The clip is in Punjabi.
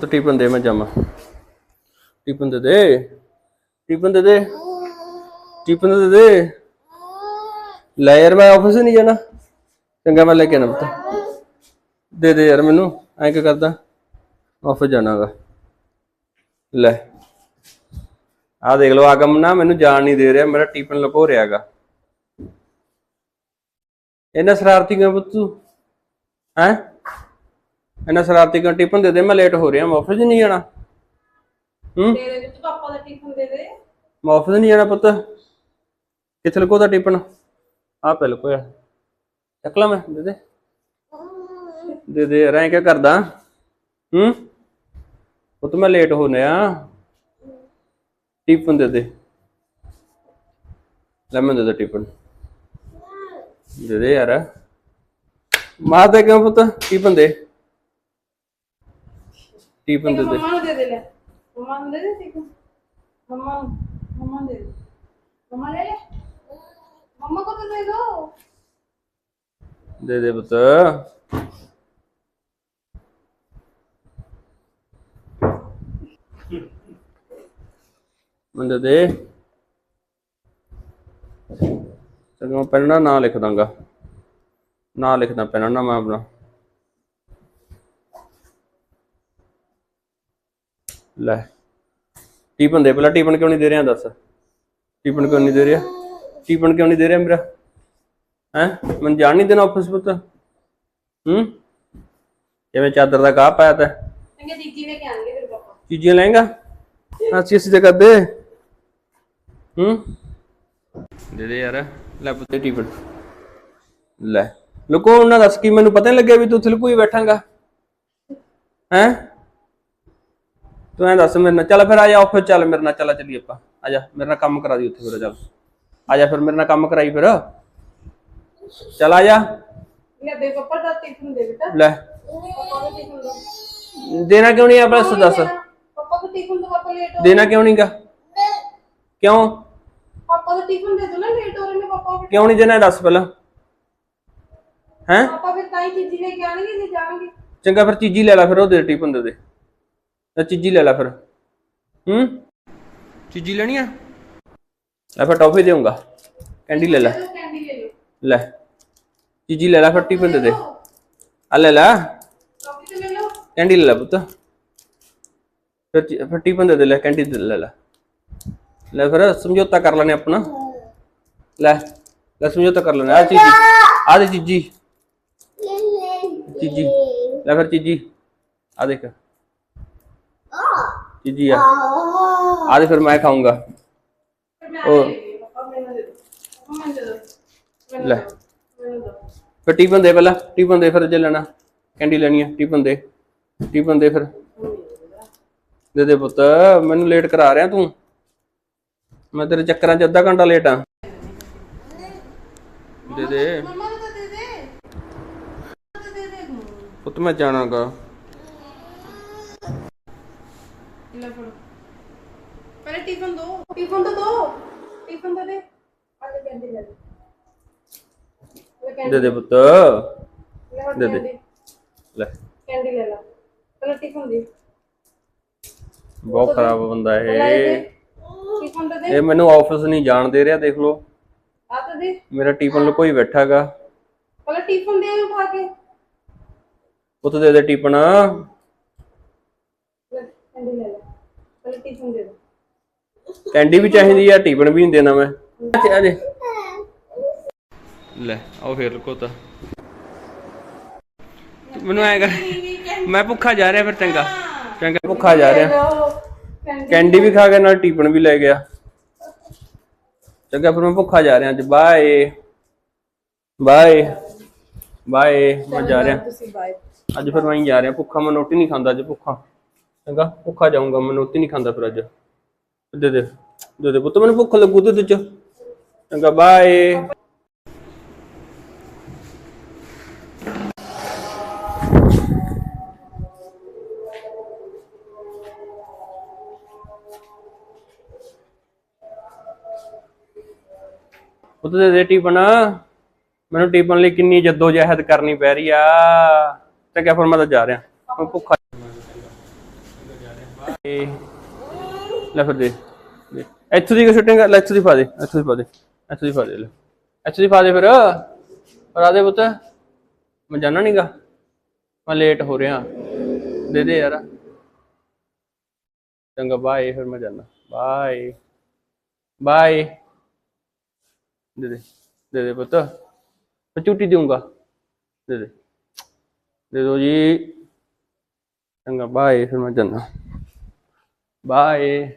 ਪੁੱਤ, ਟਿਫਨ ਦੇ ਮੈਂ ਜਾਵਾਂ। ਟਿਫਨ ਦੇ ਦੇ। ਟਿਫਨ ਦੇ ਦੇ। ਟਿਫਨ ਦੇ ਦੇ। ਲੈ ਯਾਰ, ਮੈਂ ਆਫਿਸ ਨਹੀਂ ਜਾਣਾ। ਚੰਗਾ, ਮੈਂ ਲੈ ਕੇ ਆਣਾ ਪੁੱਤ। ਦੇ ਦੇ ਯਾਰ ਮੈਨੂੰ, ਐਂ ਕਿ ਕਰਦਾ? ਆਫਿਸ ਜਾਣਾਗਾ। ਲੈ। ਆ ਦੇਖ ਲਓ ਆਗਮ ਨਾ ਮੈਨੂੰ ਜਾਣ ਨਹੀਂ ਦੇ ਰਿਹਾ, ਮੇਰਾ ਟਿਫਨ ਲੁਕੋ ਰਿਹਾਗਾ। ਇਹਨਾਂ ਸ਼ਰਾਰਤੀ ਕਿਉਂ ਪੁੱਤ ਤੂੰ? ਹੈ? ਇਹਨਾਂ ਸ਼ਰਾਰਤੀ ਕਿਉਂ ਟਿਫਨ ਦੇ ਦੇ? ਮੈਂ ਲੇਟ ਹੋ ਰਿਹਾ ਮੈਂ ਆਫਿਸ ਨਹੀਂ ਜਾਣਾ। ਹੂੰ? ਤੇਰੇ ਵਿੱਚ ਪਾਪਾ ਦਾ ਟਿਫਨ ਦੇ ਦੇ। ਮੈਂ ਆਫਿਸ ਨਹੀਂ ਜਾਣਾ ਪੁੱਤ। ਕਿੱਥੇ ਲੁਕੋ ਦਾ ਟਿਫਨ ਆ ਪੈ ਲੁਕੋਇਆ ਚੱਕ ਲਾ ਮੈਂ ਦੇ ਦੇ। ਦੇ ਦੇ ਯਾਰ ਐਂ ਕਿਆ ਕਰਦਾ। ਹੂੰ? ਪੁੱਤ ਮੈਂ ਲੇਟ ਹੋਣੇ ਆ ਟਿਫਨ ਦੇ ਦੇ। ਲੈ ਮੈਂ ਦੇ ਦੇ ਟਿਫਨ ਦੇ ਦੇ ਯਾਰ। ਮਾਂ ਕਿਉਂ ਪੁੱਤ? ਟਿਫਨ ਦੇ। ਟਿਫਨ ਦੇ ਦੇ। ਮੰਮਾ ਨੂੰ ਦੇ ਦੇ ਲੈ। ਮੰਮਾ ਨੂੰ ਦੇ ਦੇ ਮੰਮਾ ਨੂੰ ਮੰਮਾ ਨੂੰ ਦੇ ਦੇ। ਮੰਮਾ ਲੈ ਲੈ। ਮੰਮਾ ਕੋ ਤਾਂ ਦੇ ਦੋ। ਦੇ ਦੇ ਪੁੱਤ। ਮੈਨੂੰ ਦੇ ਚਲੋ ਮੈਂ ਨਾਲ ਨਾਂ ਲਿਖ ਦਾਂਗਾ। ਨਾਂ ਲਿਖਦਾ ਪੈਨ ਨਾਲ ਮੈਂ ਆਪਣਾ। ਲੈ। ਟੀਪਨ ਦੇ ਪਹਿਲਾਂ ਟੀਪਨ ਕਿਉਂ ਨਹੀਂ ਦੇ ਰਿਹਾ ਦੱਸ। ਟੀਪਨ ਕਿਉਂ ਨਹੀਂ ਦੇ ਰਿਹਾ? ਟੀਪਨ ਕਿਉਂ ਨਹੀਂ ਦੇ ਰਿਹਾ ਮੇਰਾ? ਹੈ? ਮੈਨੂੰ ਜਾਣ ਨਹੀਂ ਦੇਣਾ ਆਫਿਸ ਪੁੱਤ। ਹੂੰ? ਜਿਵੇਂ ਚਾਦਰ ਦਾ ਗਾਹ ਪਾਇਆ ਤਾ? ਚੰਗੇ ਦੀਦੀ ਲੈ ਕੇ ਆਣਗੇ ਫਿਰ ਪਾਪਾ। ਚੀਜ਼ਾਂ ਲੈਂਗਾ ਅਸੀਂ ਅਸੀਂ ਜਗ੍ਹਾ ਦੇ। ਹੂੰ? ਦੇ ਦੇ ਯਾਰ। ਲੈ ਪੁੱਤੇ ਟੀਪਨ ਲੈ। ਲੁਕੋ ਉਹਨਾਂ ਦੱਸ ਕੀ ਮੈਨੂੰ ਪਤਾ ਨਹੀਂ ਲੱਗਿਆ ਵੀ ਤੂੰ ਉੱਥੇ ਲੁਕੋਈ ਬੈਠਾਂਗਾ। ਹੈ? ਤੂੰ ਐਂ ਦੱਸ ਮੇਰੇ ਨਾਲ ਚੱਲ ਫਿਰ ਆ ਜਾ ਆਫਿਸ ਚੱਲ ਮੇਰੇ ਨਾਲ ਚੱਲ ਚੱਲੀ ਆਪਾਂ। ਆ ਜਾ ਮੇਰੇ ਨਾਲ ਕੰਮ ਕਰਾ ਦੀ ਉੱਥੇ ਫਿਰ ਚੱਲ। ਆ ਜਾ ਫਿਰ ਮੇਰੇ ਨਾਲ ਕੰਮ ਕਰਾਈ ਫਿਰ। ਚੱਲ ਆ ਜਾ। ਲੈ ਦੇ ਪਾਪਾ ਦਾ ਟਿਫਨ ਦੇ ਬੇਟਾ। ਲੈ। ਦੇਣਾ ਕਿਉਂ ਨਹੀਂ ਆ ਬਸ ਦੱਸ। ਪਾਪਾ ਦਾ ਟਿਫਨ ਤੋਂ ਪਾਪਾ ਲੇਟ ਹੋ ਦੇਣਾ ਕਿਉਂ ਨਹੀਂਗਾ? ਕਿਉਂ? ਪਾਪਾ ਦਾ ਟਿਫਨ ਦੇ ਦੋ ਨਾ ਲੇਟ ਹੋ ਰਹੇ ਨੇ ਪਾਪਾ ਕਿਉਂ ਨਹੀਂ ਦੇਣਾ ਦੱਸ ਪਹਿਲਾਂ। ਹੈ? ਪਾਪਾ ਫਿਰ ਤਾਂ ਹੀ ਚੀਜ਼ੀ ਲੈ ਕੇ ਆਣਗੇ ਜੇ ਜਾਣਗੇ। ਚੰਗਾ ਫਿਰ ਚੀਜ਼ੀ ਲੈ ਲੈ ਫਿਰ ਉਹ ਦੇ ਟਿਫਨ ਦੇ ਦੇ। ਤਾਂ ਚੀਜ਼ੀ ਲੈ ਲੈ ਫਿਰ। ਹੂੰ? ਚੀਜ਼ੀ ਲੈਣੀ ਆ? ਲੈ ਫਿਰ ਟੌਫੀ ਦੇਊਂਗਾ। ਕੈਂਡੀ ਲੈ ਲੈ। ਕੈਂਡੀ ਲੈ ਲਓ। ਲੈ। ਚੀਜ਼ੀ ਲੈ ਲੈ ਫਿਰ ਟਿਫਨ ਦੇ ਦੇ। ਆ ਲੈ ਲੈ। ਕਾਫੀ ਤੇ ਲੈ ਲਓ। ਕੈਂਡੀ ਲੈ ਲੈ ਪੁੱਤ। ਫਿਰ ਫਿਰ ਟਿਫਨ ਦੇ ਦੇ ਲੈ ਕੈਂਡੀ ਦੇ ਲੈ ਲੈ। ਲੈ ਫਿਰ ਸਮਝੌਤਾ ਕਰ ਲੈਣੇ ਆਪਣਾ ਲੈ ਲੈ ਸਮਝੌਤਾ ਕਰ ਲੈਣੇ ਆ। ਚੀਜ਼ੀ। ਆ ਦੇ ਚੀਜ਼ੀ। ਚੀਜ਼ੀ। ਲੈ ਫਿਰ ਚੀਜ਼ੀ। ਆ ਦੇਖ। ਚੀਜ਼ੀ ਆ? ਆ ਦੇ ਫਿਰ ਮੈਂ ਖਾਊਂਗਾ। ਫਿਰ ਮੈਂ ਉਹ- ਲੈ ਲਈ ਪਾਪਾ ਮੈਨੂੰ ਦੇ ਦੋ ਪਾਪਾ ਮੈਨੂੰ ਦੇ ਦੋ ਮੈਨੂੰ ਲੈ। ਦਿਓ, ਮੈਨੂੰ ਦੇ ਦੇ ਪੁੱਤ ਮੈਨੂੰ ਲੇਟ ਕਰਾ ਰਿਹਾ ਤੂੰ। ਮੈਂ ਤੇਰੇ ਚੱਕਰਾਂ 'ਚ ਅੱਧਾ ਘੰਟਾ ਲੇਟ ਆ। ਦੇ ਦੇ। ਪੁੱਤ ਮੈਂ ਜਾਣਾਗਾ। ਲੈ ਫੜੋ। ਪਹਿਲੇ ਟਿਫਨ ਦੋ। ਟਿਫਨ ਤਾਂ ਦੋ। ਟਿਫਨ ਤਾਂ ਦੇ। ਆ ਲੈ ਕੈਂਡੀ ਲੈ ਲੈ। ਲੈ ਕੈਂਡੀ। ਦੇ ਦੇ ਪੁੱਤ। ਲੈ ਦੇ ਦੇ। ਕੈਂਡੀ। ਲੈ। ਕੈਂਡੀ ਲੈ ਲੈ। ਪਹਿਲੇ ਟਿਫਨ ਦੇ। ਬਹੁਤ ਖਰਾਬ ਬੰਦਾ ਇਹ। ਟਿਫਨ ਤਾਂ ਦੇ। ਇਹ ਮੈਨੂੰ ਆਫਿਸ ਨਹੀਂ ਜਾਣ ਦੇ ਰਿਹਾ ਦੇਖ ਲਓ। ਆ ਤਾਂ ਦੇ। ਮੇਰਾ ਟਿਫਨ ਲੁਕੋਈ ਬੈਠਾਗਾ। ਪਹਿਲੇ ਟਿਫਨ ਦੇ ਉਠਾ ਕੇ। ਪੁੱਤ ਦੇ ਦੇ ਟਿਫਨ। ਲੈ ਕੈਂਡੀ ਲੈ। ਲੈ ਪਹਿਲੇ ਟਿਫਨ ਦੇ ਦੋ ਕੈਂਡੀ ਵੀ ਚਾਹੀਦੀ ਆ ਟਿਫਨ ਵੀ ਨਹੀਂ ਦੇਣਾ ਮੈਂ। ਲੈ ਆਓ ਫੇਰ ਲੁਕੋਤਾ ਮੈਨੂੰ ਐ ਕਰ ਮੈਂ ਭੁੱਖਾ ਜਾ ਰਿਹਾ ਫਿਰ ਚੰਗਾ। ਚੰਗਾ। ਭੁੱਖਾ ਜਾ ਰਿਹਾ। ਕੈਂਡੀ ਵੀ ਖਾ ਗਿਆ ਨਾਲ ਟਿਫਨ ਵੀ ਲੈ ਗਿਆ। ਚੰਗਾ ਫਿਰ ਮੈਂ ਭੁੱਖਾ ਜਾ ਰਿਹਾ ਅੱਜ। ਬਾਏ। ਬਾਏ। ਬਾਏ। ਮੈਂ ਜਾ ਰਿਹਾ। ਤੁਸੀਂ ਬਾਏ। ਅੱਜ ਫਿਰ ਮੈਂ ਹੀ ਜਾ ਰਿਹਾ। ਭੁੱਖਾ ਮੈਂ ਰੋਟੀ ਨਹੀਂ ਖਾਂਦਾ ਅੱਜ ਭੁੱਖਾ। ਚੰਗਾ, ਭੁੱਖਾ ਜਾਊਂਗਾ, ਮੈਂ ਰੋਟੀ ਨਹੀਂ ਖਾਂਦਾ ਫਿਰ ਅੱਜ। ਦੇ ਦੇ ਦੇ ਦੇ ਪੁੱਤ, ਮੈਨੂੰ ਭੁੱਖ ਲੱਗੂ ਤੇ ਚ। ਚੰਗਾ ਬਾਏ ਪੁੱਤ, ਦੇ ਦੇ ਟਿਫਨ। ਮੈਨੂੰ ਟਿਪਣ ਲਈ ਕਿੰਨੀ ਜੱਦੋ ਜਹਿਦ ਕਰਨੀ ਪੈ ਰਹੀ ਆ। ਤੇ ਚੰਗਾ, ਫਿਰ ਮੈਂ ਤਾਂ ਜਾ ਰਿਹਾ। ਮੈਂ ਭੁੱਖਾ ਇਹ ਲੈ ਫਿਰ ਦੇ। ਇੱਥੋਂ ਦੀ ਸ਼ੂਟਿੰਗ ਲੈ ਇੱਥੋਂ ਦੀ ਪਾ ਦੇ, ਇੱਥੋਂ ਦੀ ਪਾ ਦੇ, ਇੱਥੋਂ ਦੀ ਪਾ ਦੇ, ਲੈ। ਇੱਥੋਂ ਦੀ ਪਾ ਦੇ ਫਿਰ। ਪਾ ਦੇ ਪੁੱਤ। ਮੈਂ ਜਾਣਾ ਨਹੀਂਗਾ ਮੈਂ ਲੇਟ ਹੋ ਰਿਹਾ। ਦੇ ਦੇ ਯਾਰ। ਚੰਗਾ ਬਾਏ ਫਿਰ ਮੈਂ ਜਾਣਾ। ਬਾਏ ਬਾਏ ਦੇ ਦੇ। ਦੇ ਦੇ ਪੁੱਤ। ਮੈਂ ਝੂਟੀ ਦਊਂਗਾ। ਦੇ ਦੇ। ਦੇ ਦੋ ਜੀ। ਚੰਗਾ ਬਾਏ ਫਿਰ ਮੈਂ ਜਾਣਾ। ਬਾਏ